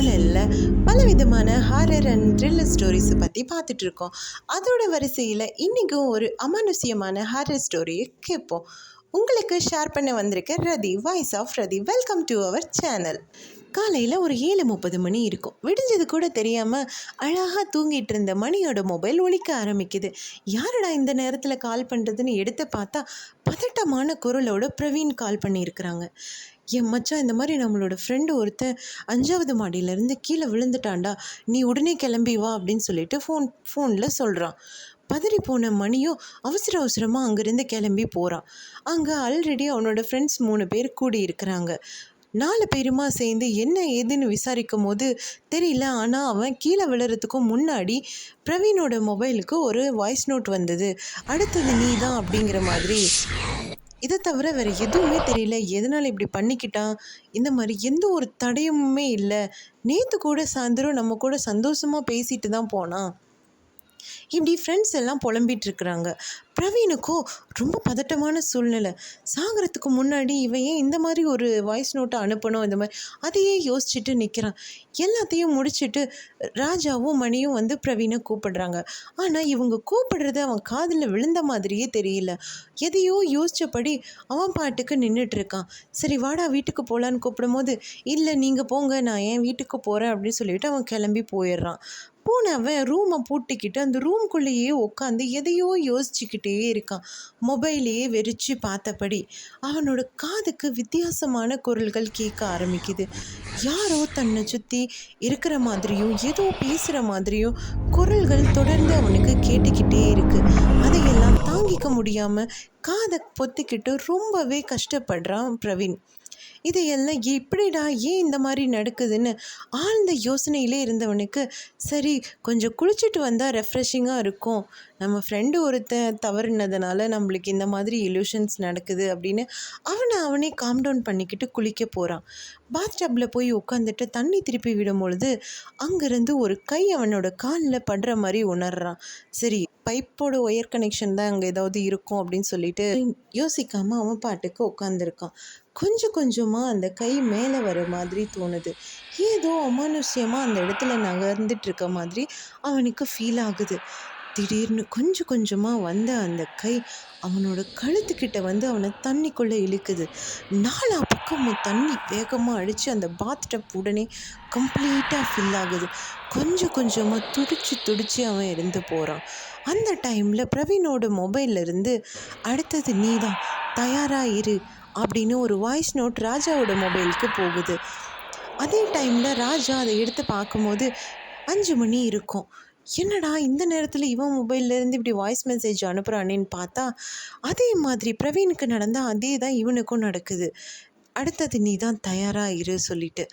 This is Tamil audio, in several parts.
சேனலில் பலவிதமான ஹாரர் அண்ட் த்ரில்லர் ஸ்டோரிஸை பற்றி பார்த்துட்டு இருக்கோம் அதோட வரிசையில் இன்றைக்கும் ஒரு அமானுஷ்யமான ஹாரர் ஸ்டோரியை கேட்போம் உங்களுக்கு ஷேர் பண்ண வந்திருக்க Rathi voice of Rathi welcome to our channel காலையில் ஒரு ஏழு முப்பது மணி இருக்கும். விடிஞ்சது கூட தெரியாமல் அழகாக தூங்கிட்டு இருந்த மணியோட மொபைல் ஒழிக்க ஆரம்பிக்குது. யாரடா இந்த நேரத்தில் கால் பண்ணுறதுன்னு எடுத்து பார்த்தா பதட்டமான குரலோட பிரவீன் கால் பண்ணியிருக்கிறாங்க. என் மச்சான் இந்த மாதிரி நம்மளோட ஃப்ரெண்டு ஒருத்தன் அஞ்சாவது மாடியிலேருந்து கீழே விழுந்துட்டான்டா நீ உடனே கிளம்பி வா அப்படின்னு சொல்லிட்டு ஃபோன் ஃபோனில் சொல்கிறான் பதறி போன மணியும் அவசர அவசரமாக அங்கேருந்து கிளம்பி போகிறான் அங்கே ஆல்ரெடி அவனோட ஃப்ரெண்ட்ஸ் மூணு பேர் கூடி இருக்கிறாங்க. நாலு பேருமா சேர்ந்து என்ன ஏதுன்னு விசாரிக்கும் போது தெரியல ஆனால் அவன் கீழே விழுறதுக்கும் முன்னாடி பிரவீனோட மொபைலுக்கு ஒரு வாய்ஸ் நோட் வந்தது. அடுத்தது நீ தான் அப்படிங்கிற மாதிரி இதை தவிர வேறு எதுவுமே தெரியல. எதனால் இப்படி பண்ணிக்கிட்டான்? இந்த மாதிரி எந்த ஒரு தடயமுமே இல்லை. நேற்று கூட சாயந்தரம் நம்ம கூட சந்தோஷமாக பேசிட்டு தான் போனான். இப்படி ஃப்ரெண்ட்ஸ் எல்லாம் புலம்பிட்டு இருக்கிறாங்க பிரவீனுக்கும் ரொம்ப பதட்டமான சூழ்நிலை. சாகிறதுக்கு முன்னாடி இவன் ஏன் இந்த மாதிரி ஒரு வாய்ஸ் நோட்டை அனுப்பணும்? இந்த மாதிரி அதையே யோசிச்சுட்டு நிற்கிறான் எல்லாத்தையும் முடிச்சுட்டு ராஜாவும் மணியும் வந்து பிரவீனை கூப்பிடுறாங்க. ஆனால் இவங்க கூப்பிடுறது அவன் காதில் விழுந்த மாதிரியே தெரியல. எதையோ யோசித்தபடி அவன் பாட்டுக்கு நின்றுட்டு இருக்கான் சரி வாடா வீட்டுக்கு போகலான்னு கூப்பிடும்போது இல்லை நீங்கள் போங்க நான் என் வீட்டுக்கு போகிறேன் அப்படின்னு சொல்லிட்டு அவன் கிளம்பி போயிடுறான். போனவன் ரூமை பூட்டிக்கிட்டு அந்த ரூம்குள்ளேயே உட்காந்து எதையோ யோசிச்சுக்கிட்டே இருக்கான். மொபைலையே வெறிச்சு பார்த்தபடி அவனோட காதுக்கு வித்தியாசமான குரல்கள் கேட்க ஆரம்பிக்குது. யாரோ தன்னை சுற்றி இருக்கிற மாதிரியும் ஏதோ பேசுகிற மாதிரியும் குரல்கள் தொடர்ந்து அவனுக்கு கேட்டுக்கிட்டே இருக்குது அதையெல்லாம் தாங்கிக்க முடியாமல் காதை பொத்திக்கிட்டு ரொம்பவே கஷ்டப்படுறான் பிரவீன். இதையெல்லாம் எப்படிடா ஏன் இந்த மாதிரி நடக்குதுன்னு ஆழ்ந்த யோசனையிலே இருந்தவனுக்கு சரி கொஞ்சம் குளிச்சுட்டு வந்தால் ரெஃப்ரெஷிங்காக இருக்கும். நம்ம ஃப்ரெண்டு ஒருத்தன் தவறுனதுனால நம்மளுக்கு இந்த மாதிரி இல்யூஷன்ஸ் நடக்குது அப்படின்னு அவனை அவனே காம் டவுன் பண்ணிக்கிட்டு குளிக்க போகிறான் பாத் டப்பில் போய் உட்காந்துட்டு தண்ணி திருப்பி விடும் பொழுது அங்கேருந்து ஒரு கை அவனோட காலில் படுற மாதிரி உணர்றான். சரி பைப்போட ஒயர் கனெக்ஷன் தான் அங்கே ஏதாவது இருக்கும் அப்படின்னு சொல்லிட்டு யோசிக்காமல் அவன் பாட்டுக்கு உட்காந்துருக்கான் கொஞ்சம் கொஞ்சமாக அந்த கை மேலே வர மாதிரி தோணுது. ஏதோ அமானுஷ்யமாக அந்த இடத்துல நகர்ந்துட்டு இருக்க மாதிரி அவனுக்கு ஃபீல் ஆகுது. திடீர்னு கொஞ்சம் கொஞ்சமாக வந்த அந்த கை அவனோட கழுத்துக்கிட்ட வந்து அவனை தண்ணிக்குள்ளே இழுக்குது. நாலா பக்கமும் தண்ணி வேகமாக அடித்து அந்த பாத் டப் உடனே கம்ப்ளீட்டாக ஃபில் ஆகுது. கொஞ்சம் கொஞ்சமாக துடிச்சு துடிச்சு அவன் இருந்து போகிறான் அந்த டைமில் பிரவீனோட மொபைல்லேருந்து அடுத்தது நீ தான் தயாராக இரு அப்படின்னு ஒரு வாய்ஸ் நோட் ராஜாவோட மொபைலுக்கு போகுது. அதே டைமில் ராஜா அதை எடுத்து பார்க்கும்போது அஞ்சு மணி இருக்கும். என்னடா இந்த நேரத்தில் இவன் மொபைல்லேருந்து இப்படி வாய்ஸ் மெசேஜ் அனுப்புகிறானேன்னு பார்த்தா அதே மாதிரி பிரவீனுக்கு நடந்தால் அதே தான் இவனுக்கும் நடக்குது. அடுத்தது நீ தான் தயாராக இரு சொல்லிட்டு.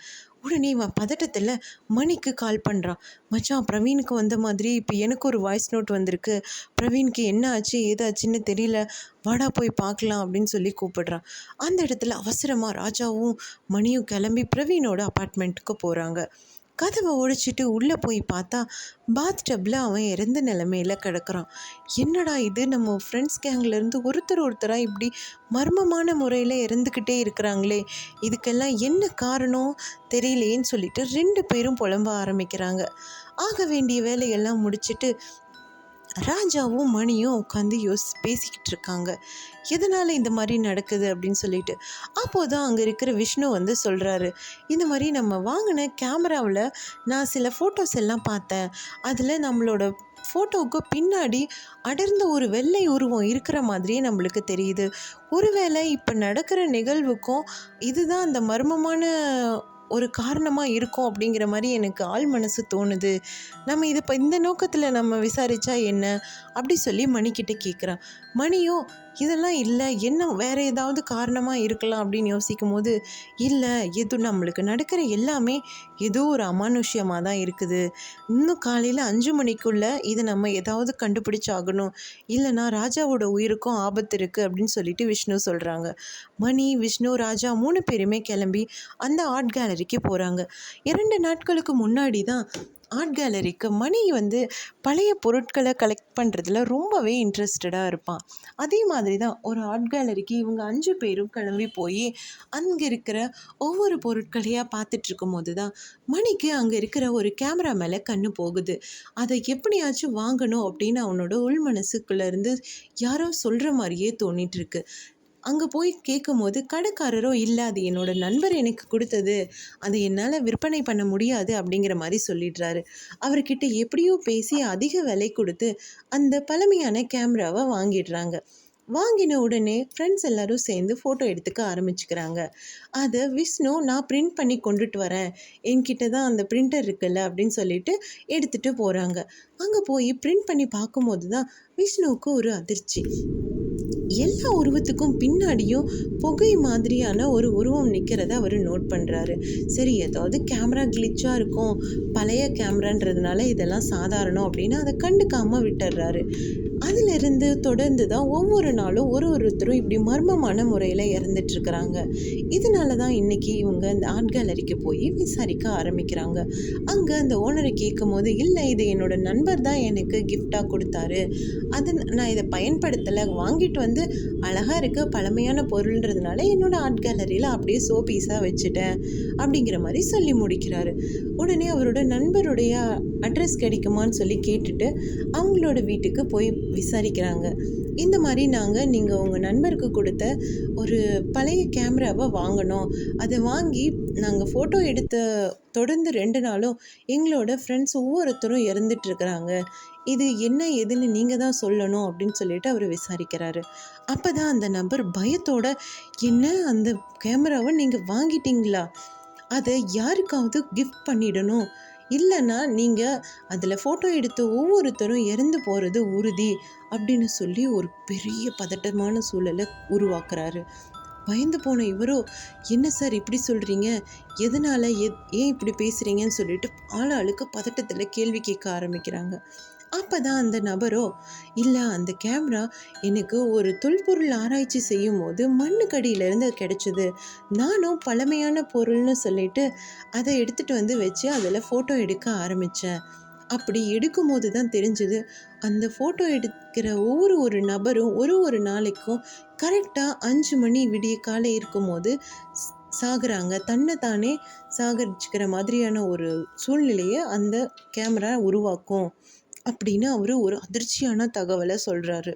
உடனே இவன் பதட்டத்தில் மணிக்கு கால் பண்ணுறான் மச்சான் பிரவீனுக்கு வந்த மாதிரி இப்போ எனக்கு ஒரு வாய்ஸ் நோட் வந்திருக்கு. பிரவீனுக்கு என்ன ஆச்சு ஏதாச்சுன்னு தெரியல. வாடா போய் பார்க்கலாம் அப்படின்னு சொல்லி கூப்பிடுறான். அந்த இடத்துல அவசரமாக ராஜாவும் மணியும் கிளம்பி பிரவீனோட அப்பார்ட்மெண்ட்டுக்கு போகிறாங்க கதவை ஒழிச்சிட்டு உள்ளே போய் பார்த்தா பாத் டப்பில் அவன் இறந்த நிலமையில் கிடக்குறான். என்னடா இது? நம்ம ஃப்ரெண்ட்ஸ் கேங்லேருந்து ஒருத்தர் ஒருத்தராக இப்படி மர்மமான முறையில் இறந்துக்கிட்டே இருக்கிறாங்களே. இதுக்கெல்லாம் என்ன காரணம்? தெரியலேன்னு சொல்லிட்டு ரெண்டு பேரும் புலம்ப ஆரம்பிக்கிறாங்க. ஆக வேண்டிய வேலையெல்லாம் முடிச்சுட்டு ராஜாவும் மணியும் உட்காந்து யோசி பேசிக்கிட்டு இருக்காங்க எதனால் இந்த மாதிரி நடக்குது அப்படின்னு சொல்லிட்டு. அப்போது தான் அங்கே இருக்கிற விஷ்ணு வந்து சொல்கிறாரு இந்த மாதிரி நம்ம வாங்கின கேமராவில் நான் சில ஃபோட்டோஸ் எல்லாம் பார்த்தேன். அதில் நம்மளோட ஃபோட்டோவுக்கு பின்னாடி அடர்ந்த ஒரு வெள்ளை உருவம் இருக்கிற மாதிரியே நம்மளுக்கு தெரியுது. ஒருவேளை இப்போ நடக்கிற நிகழ்வுக்கும் இதுதான் அந்த மர்மமான ஒரு காரணமாக இருக்கும் அப்படிங்கிற மாதிரி எனக்கு ஆள் மனசு தோணுது. நம்ம இதை இப்போ இந்த நோக்கத்தில் நம்ம விசாரித்தா என்ன? அப்படி சொல்லி மணிக்கிட்ட கேட்குறான் மணியும் இதெல்லாம் இல்லை. என்ன வேறு ஏதாவது காரணமாக இருக்கலாம் அப்படின்னு யோசிக்கும் போது இல்லை எது நம்மளுக்கு நடக்கிற எல்லாமே ஏதோ ஒரு அமானுஷ்யமாக தான் இருக்குது. இன்னும் காலையில் அஞ்சு மணிக்குள்ளே இதை நம்ம ஏதாவது கண்டுபிடிச்சாகணும். இல்லைனா ராஜாவோட உயிருக்கும் ஆபத்து இருக்குது அப்படின்னு சொல்லிட்டு விஷ்ணு சொல்கிறாங்க மணி விஷ்ணு ராஜா மூணு பேருமே கிளம்பி அந்த ஆர்ட் கேலரிக்கு போகிறாங்க இரண்டு நாட்களுக்கு முன்னாடி தான் ஆர்ட் கேலரிக்கு மணி வந்து பழைய பொருட்களை கலெக்ட் பண்ணுறதுல ரொம்பவே இன்ட்ரெஸ்டடாக இருப்பான். அதே மாதிரி தான் ஒரு ஆர்ட் கேலரிக்கு இவங்க அஞ்சு பேரும் கிளம்பி போய் அங்கே இருக்கிற ஒவ்வொரு பொருட்களையாக பார்த்துட்டு இருக்கும்போது தான் மணிக்கு அங்கே இருக்கிற ஒரு கேமரா மேலே கண்ணு போகுது. அதை எப்படியாச்சும் வாங்கணும் அப்படின்னு அவனோட உள் மனசுக்குள்ளேருந்து யாரோ சொல்கிற மாதிரியே தோணிட்டு இருக்கு. அங்கே போய் கேட்கும்போது கடைக்காரரோ இல்லை அது என்னோட நண்பர் எனக்கு கொடுத்தது. அதை என்னால் விற்பனை பண்ண முடியாது அப்படிங்கிற மாதிரி சொல்லிடுறாரு. அவர்கிட்ட எப்படியோ பேசி அதிக விலை கொடுத்து அந்த பழமையான கேமராவை வாங்கிடுறாங்க. வாங்கின உடனே ஃப்ரெண்ட்ஸ் எல்லாரும் சேர்ந்து ஃபோட்டோ எடுத்துக்க ஆரம்பிச்சுக்கிறாங்க. அதை விஷ்ணு நான் பிரிண்ட் பண்ணி கொண்டுட்டு வரேன். என்கிட்ட தான் அந்த பிரிண்டர் இருக்குல்ல அப்படின்னு சொல்லிட்டு எடுத்துகிட்டு போகிறாங்க அங்கே போய் பிரிண்ட் பண்ணி பார்க்கும்போது தான் விஷ்ணுவுக்கு ஒரு அதிர்ச்சி. எல்லா உருவத்துக்கும் பின்னாடியும் புகை மாதிரியான ஒரு உருவம் நிற்கிறத அவர் நோட் பண்ணுறாரு சரி ஏதாவது கேமரா கிளிச்சாக இருக்கும். பழைய கேமரான்றதுனால இதெல்லாம் சாதாரணம் அப்படின்னு அதை கண்டுக்காமல் விட்டுடுறாரு அதிலிருந்து தொடர்ந்து தான் ஒவ்வொரு நாளும் ஒரு ஒருத்தரும் இப்படி மர்மமான முறையில் இறந்துட்டுருக்குறாங்க. இதனால தான் இன்றைக்கி இவங்க இந்த ஆர்ட் கேலரிக்கு போய் விசாரிக்க ஆரம்பிக்கிறாங்க. அங்கே அந்த ஓனரை கேட்கும் போது இல்லை இது என்னோடய நண்பர் தான் எனக்கு கிஃப்டாக கொடுத்தாரு. அது நான் இதை பயன்படுத்தலை. வாங்கிட்டு வந்து அழகாக இருக்க பழமையான பொருள்ன்றதுனால என்னோடய ஆர்ட் கேலரியில் அப்படியே ஷோ பீஸாக வச்சுட்டேன். அப்படிங்கிற மாதிரி சொல்லி முடிக்கிறாரு. உடனே அவரோட நண்பருடைய அட்ரஸ் கிடைக்குமான்னு சொல்லி கேட்டுட்டு அவங்களோட வீட்டுக்கு போய் விசாரிக்கிறாங்க. இந்த மாதிரி நாங்கள் நீங்கள் உங்கள் நண்பருக்கு கொடுத்த ஒரு பழைய கேமராவை வாங்கினோம் அதை வாங்கி நாங்கள் ஃபோட்டோ எடுத்த தொடர்ந்து ரெண்டு நாளும் எங்களோட ஃப்ரெண்ட்ஸ் ஒவ்வொருத்தரும் இறந்துட்டுருக்குறாங்க. இது என்ன ஏதுன்னு நீங்கள் தான் சொல்லணும் அப்படின்னு சொல்லிட்டு அவர் விசாரிக்கிறாரு. அப்போ தான் அந்த நபர் பயத்தோட என்ன அந்த கேமராவை நீங்கள் வாங்கிட்டீங்களா? அதை யாருக்காவது கிஃப்ட் பண்ணிடணும். இல்லைன்னா நீங்கள் அதில் ஃபோட்டோ எடுத்த ஒவ்வொருத்தரும் இறந்து போகிறது உறுதி அப்படின்னு சொல்லி ஒரு பெரிய பதட்டமான சூழலை உருவாக்குறாரு. பயந்து போன இவரோ என்ன சார் இப்படி சொல்கிறீங்க எதனால்? எ ஏன் இப்படி பேசுகிறீங்கன்னு சொல்லிட்டு ஆள் ஆளுக்கு பதட்டத்தில் கேள்வி கேட்க ஆரம்பிக்கிறாங்க. அப்போ தான் அந்த நபரோ இல்லை அந்த கேமரா எனக்கு ஒரு தொல்பொருள் ஆராய்ச்சி செய்யும் போது மண்ணுக்கடியிலேருந்து கிடைச்சது. நானும் பழமையான பொருள்னு சொல்லிட்டு அதை எடுத்துகிட்டு வந்து வச்சு அதில் ஃபோட்டோ எடுக்க ஆரம்பித்தேன் அப்படி எடுக்கும்போது தான் தெரிஞ்சது அந்த ஃபோட்டோ எடுக்கிற ஒவ்வொரு ஒரு நபரும் ஒரு ஒரு நாளைக்கும் கரெக்டாக அஞ்சு மணி விடிய காலை இருக்கும்போது சாகுறாங்க. தன்னை தானே சாகரிச்சுக்கிற மாதிரியான ஒரு சூழ்நிலையை அந்த கேமரா உருவாக்கும். அப்படின்னு அவர் ஒரு அதிர்ச்சியான தகவலை சொல்கிறாரு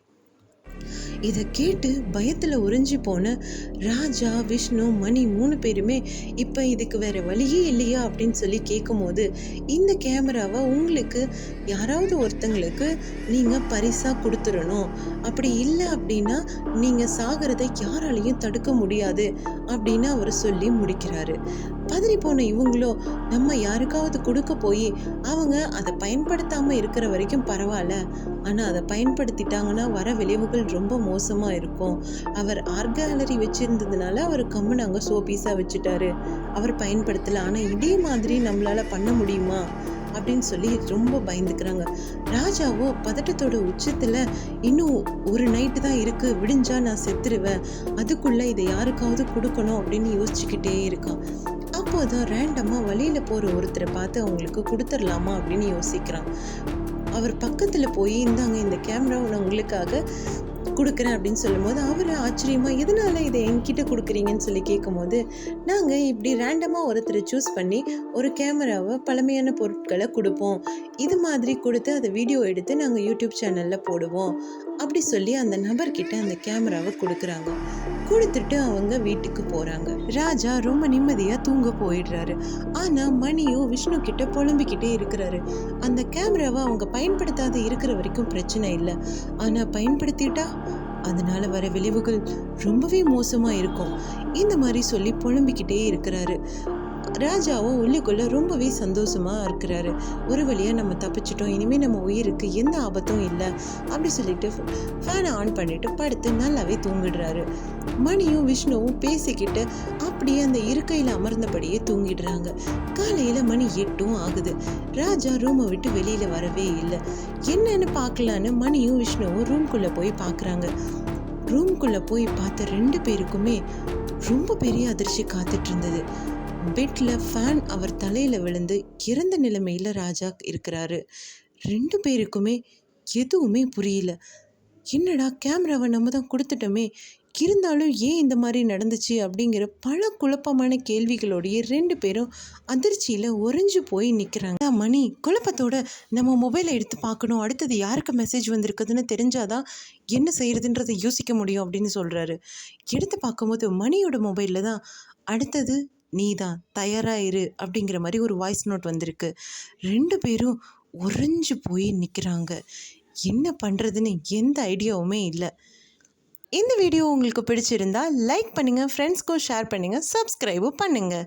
இதை கேட்டு பயத்தில் உறிஞ்சி போன ராஜா விஷ்ணு மணி மூணு பேருமே இப்போ இதுக்கு வேற வழியே இல்லையா? அப்படின்னு சொல்லி கேட்கும்போது இந்த கேமராவை உங்களுக்கு யாராவது ஒருத்தங்களுக்கு நீங்கள் பரிசாக கொடுத்துடணும் அப்படி இல்லை அப்படின்னா நீங்கள் சாகிறத யாராலையும் தடுக்க முடியாது அப்படின்னு அவர் சொல்லி முடிக்கிறாரு. பதறி போன இவங்களோ நம்ம யாருக்காவது கொடுக்க போய் அவங்க அதை பயன்படுத்தாமல் இருக்கிற வரைக்கும் பரவாயில்ல. ஆனால் அதை பயன்படுத்திட்டாங்கன்னா வர விளைவுகள் ரொம்ப மோசமாக இருக்கும். அவர் ஆர்ட் கேலரி வச்சுருந்ததுனால அவர் கம்முன்னு அங்கே ஷோ பீஸாக வச்சுட்டாரு. அவர் பயன்படுத்தலை. ஆனால் இதே மாதிரி நம்மளால் பண்ண முடியுமா? அப்படின்னு சொல்லி ரொம்ப பயந்துக்கிறாங்க. ராஜாவோ பதட்டத்தோட உச்சத்தில் இன்னும் ஒரு நைட்டு தான் இருக்குது விடிஞ்சா நான் செத்துருவேன். அதுக்குள்ளே இதை யாருக்காவது கொடுக்கணும் அப்படின்னு யோசிச்சுக்கிட்டே இருக்கான் அப்போதான் ரேண்டமாக வழியில் போகிற ஒருத்தரை பார்த்து அவங்களுக்கு கொடுத்துடலாமா அப்படின்னு யோசிக்கிறான். அவர் பக்கத்தில் போய் இந்தாங்க இந்த கேமரா நான் உங்களுக்காக கொடுக்குறேன் அப்படின்னு சொல்லும்போது அவர் ஆச்சரியமாக எதனால் இதை என்கிட்ட கொடுக்குறீங்கன்னு சொல்லி கேட்கும்போது நாங்கள் இப்படி ரேண்டமாக ஒருத்தரை சூஸ் பண்ணி ஒரு கேமராவை பழமையான பொருட்களை கொடுப்போம். இது மாதிரி கொடுத்து அதை வீடியோ எடுத்து நாங்கள் யூடியூப் சேனலில் போடுவோம். அப்படி சொல்லி அந்த நபர்கிட்ட அந்த கேமராவை கொடுக்குறாங்க. கொடுத்துட்டு அவங்க வீட்டுக்கு போகிறாங்க ராஜா ரொம்ப நிம்மதியாக தூங்க போயிடுறாரு. ஆனால் மணியும் விஷ்ணு கிட்ட புலம்பிக்கிட்டே இருக்கிறாரு. அந்த கேமராவை அவங்க பயன்படுத்தாத இருக்கிற வரைக்கும் பிரச்சனை இல்லை. ஆனால் பயன்படுத்திட்டா அதனால வர விளைவுகள் ரொம்பவே மோசமாக இருக்கும். இந்த மாதிரி சொல்லி புலம்பிக்கிட்டே இருக்கிறாரு. ராஜாவும் உள்ளுக்குள்ள ரொம்பவே சந்தோஷமா இருக்கிறாரு. ஒரு வழியாக நம்ம தப்பிச்சிட்டோம். இனிமேல் நம்ம உயிருக்கு எந்த ஆபத்தும் இல்லை. அப்படி சொல்லிட்டு ஃபேனை ஆன் பண்ணிட்டு படுத்து நல்லாவே தூங்கிடுறாரு. மணியும் விஷ்ணுவும் பேசிக்கிட்டு அப்படியே அந்த இருக்கையில் அமர்ந்தபடியே தூங்கிடுறாங்க. மணி எட்டும் ஆகுது. ராஜா ரூமை விட்டு வெளியில் வரவே இல்லை. என்னன்னு பார்க்கலான்னு மணியும் விஷ்ணுவும் ரூம்குள்ளே போய் பார்க்குறாங்க. ரூம்குள்ளே போய் பார்த்த ரெண்டு பேருக்குமே ரொம்ப பெரிய அதிர்ச்சி காத்துட்டு இருந்தது. பெட்டில் ஃபேன் அவர் தலையில் விழுந்து இறந்த நிலைமையில் ராஜா இருக்கிறாரு. ரெண்டு பேருக்குமே எதுவுமே புரியல. என்னடா கேமராவை நம்ம தான் கொடுத்துட்டோமே. இருந்தாலும் ஏன் இந்த மாதிரி நடந்துச்சு அப்படிங்கிற பல குழப்பமான கேள்விகளோடைய ரெண்டு பேரும் அதிர்ச்சியில் உறைஞ்சு போய் நிற்கிறாங்க மணி குழப்பத்தோட நம்ம மொபைலை எடுத்து பார்க்கணும். அடுத்தது யாருக்கு மெசேஜ் வந்திருக்குதுன்னு தெரிஞ்சாதான் என்ன செய்கிறதுன்றதை யோசிக்க முடியும் அப்படின்னு சொல்கிறாரு எடுத்து பார்க்கும்போது மணியோட மொபைலில் தான் அடுத்தது நீ தான் தயாராக இரு அப்படிங்கிற மாதிரி ஒரு வாய்ஸ் நோட் வந்திருக்கு. ரெண்டு பேரும் உறைஞ்சு போய் நிற்கிறாங்க என்ன பண்ணுறதுன்னு எந்த ஐடியாவுமே இல்லை. இந்த வீடியோ உங்களுக்கு பிடிச்சிருந்தா லைக் பண்ணுங்கள் ஃப்ரெண்ட்ஸ்க்கும் ஷேர் பண்ணுங்கள் சப்ஸ்கிரைபும் பண்ணுங்கள்